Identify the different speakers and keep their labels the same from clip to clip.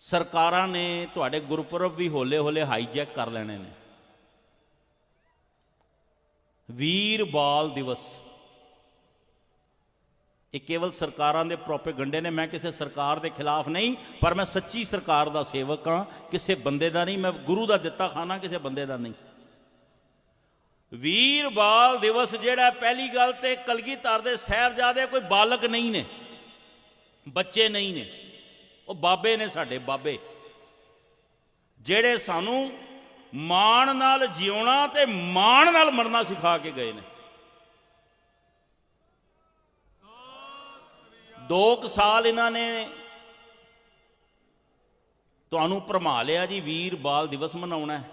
Speaker 1: ਸਰਕਾਰਾਂ ਨੇ ਤੁਹਾਡੇ ਗੁਰਪੁਰਬ ਵੀ ਹੌਲੇ ਹੌਲੇ ਹਾਈਜੈਕ ਕਰ ਲੈਣੇ ਨੇ। ਵੀਰ ਬਾਲ ਦਿਵਸ। ਇਹ ਕੇਵਲ ਸਰਕਾਰਾਂ ਦੇ ਪ੍ਰੋਪੇਗੰਡੇ ਨੇ, ਮੈਂ ਕਿਸੇ ਸਰਕਾਰ ਦੇ ਖਿਲਾਫ ਨਹੀਂ, ਪਰ ਮੈਂ ਸੱਚੀ ਸਰਕਾਰ ਦਾ ਸੇਵਕ ਹਾਂ। ਕਿਸੇ ਬੰਦੇ ਦਾ ਨਹੀਂ, ਮੈਂ ਗੁਰੂ ਦਾ ਦਿੱਤਾ ਖਾਣਾ ਕਿਸੇ ਬੰਦੇ ਦਾ ਨਹੀਂ। ਵੀਰ ਬਾਲ ਦਿਵਸ ਜਿਹੜਾ ਪਹਿਲੀ ਗੱਲ ਤੇ ਕਲਗੀਧਰ ਦੇ ਸਾਹਿਬਜ਼ਾਦੇ ਕੋਈ ਬਾਲਕ ਨਹੀਂ ਨੇ, ਬੱਚੇ ਨਹੀਂ ਨੇ। ਉਹ ਬਾਬੇ ਨੇ ਸਾਡੇ ਬਾਬੇ। ਜਿਹੜੇ ਸਾਨੂੰ ਮਾਣ ਨਾਲ ਜਿਉਣਾ ਤੇ ਮਾਣ ਨਾਲ ਮਰਨਾ ਸਿਖਾ ਕੇ ਗਏ ਨੇ। ਦੋ ਕੁ ਸਾਲ ਇਹਨਾਂ ਨੇ ਤੁਹਾਨੂੰ ਭਰਮਾ ਲਿਆ ਜੀ, ਵੀਰ ਬਾਲ ਦਿਵਸ ਮਨਾਉਣਾ ਹੈ।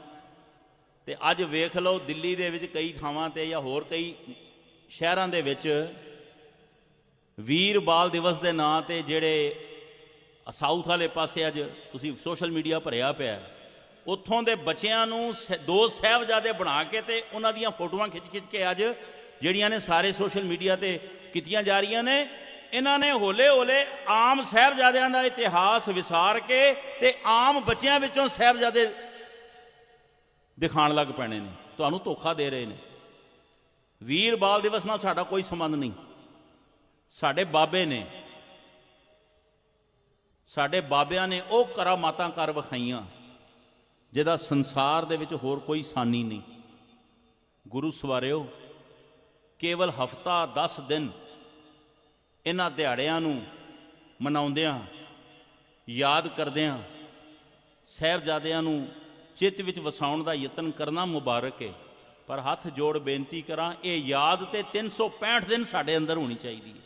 Speaker 1: ਤੇ ਅੱਜ ਵੇਖ ਲਓ ਦਿੱਲੀ ਦੇ ਵਿੱਚ ਕਈ ਥਾਵਾਂ ਤੇ ਜਾਂ ਹੋਰ ਕਈ ਸ਼ਹਿਰਾਂ ਦੇ ਵਿੱਚ ਵੀਰ ਬਾਲ ਦਿਵਸ ਦੇ ਨਾਂ ਤੇ ਜਿਹੜੇ ਸਾਊਥ ਵਾਲੇ ਪਾਸੇ ਅੱਜ ਤੁਸੀਂ ਸੋਸ਼ਲ ਮੀਡੀਆ ਭਰਿਆ ਪਿਆ ਉੱਥੋਂ ਦੇ ਬੱਚਿਆਂ ਨੂੰ ਸ- ਦੋ ਸਾਹਿਬਜ਼ਾਦੇ ਬਣਾ ਕੇ ਤੇ ਉਹਨਾਂ ਦੀਆਂ ਫੋਟੋਆਂ ਖਿੱਚ-ਖਿੱਚ ਕੇ ਅੱਜ ਜਿਹੜੀਆਂ ਨੇ ਸਾਰੇ ਸੋਸ਼ਲ ਮੀਡੀਆ ਤੇ ਕੀਤੀਆਂ ਜਾ ਰਹੀਆਂ ਨੇ, ਇਹਨਾਂ ਨੇ ਹੌਲੇ ਹੌਲੇ ਆਮ ਸਾਹਿਬਜ਼ਾਦਿਆਂ ਦਾ ਇਤਿਹਾਸ ਵਿਸਾਰ ਕੇ ਤੇ ਆਮ ਬੱਚਿਆਂ ਵਿੱਚੋਂ ਸਾਹਿਬਜ਼ਾਦੇ ਦਿਖਾਣ ਲੱਗ ਪੈਣੇ ਨੇ। ਤੁਹਾਨੂੰ ਧੋਖਾ ਦੇ ਰਹੇ ਨੇ। ਵੀਰ ਬਾਲ ਦਿਵਸ ਨਾਲ ਸਾਡਾ ਕੋਈ ਸੰਬੰਧ ਨਹੀਂ। ਸਾਡੇ ਬਾਬੇ ਨੇ ਸਾਡੇ ਬਾਬਿਆਂ ਨੇ ਉਹ ਕਰਾਮਾਤਾਂ ਕਰ ਵਿਖਾਈਆਂ, ਜਿਹਦਾ ਸੰਸਾਰ ਦੇ ਵਿੱਚ ਹੋਰ ਕੋਈ ਸਾਨੀ ਨਹੀਂ। ਗੁਰੂ ਸਵਾਰਿਓ, ਕੇਵਲ ਹਫਤਾ 10 ਦਿਨ ਇਹਨਾਂ ਦਿਹਾੜਿਆਂ ਨੂੰ ਮਨਾਉਂਦਿਆਂ, ਯਾਦ ਕਰਦਿਆਂ, ਸਾਹਿਬਜ਼ਾਦਿਆਂ ਨੂੰ ਚਿੱਤ ਵਿੱਚ ਵਸਾਉਣ ਦਾ ਯਤਨ ਕਰਨਾ ਮੁਬਾਰਕ ਹੈ ਪਰ ਹੱਥ ਜੋੜ ਬੇਨਤੀ ਕਰਾਂ, ਇਹ ਯਾਦ ਤੇ 365 ਦਿਨ ਸਾਡੇ ਅੰਦਰ ਹੋਣੀ ਚਾਹੀਦੀ ਹੈ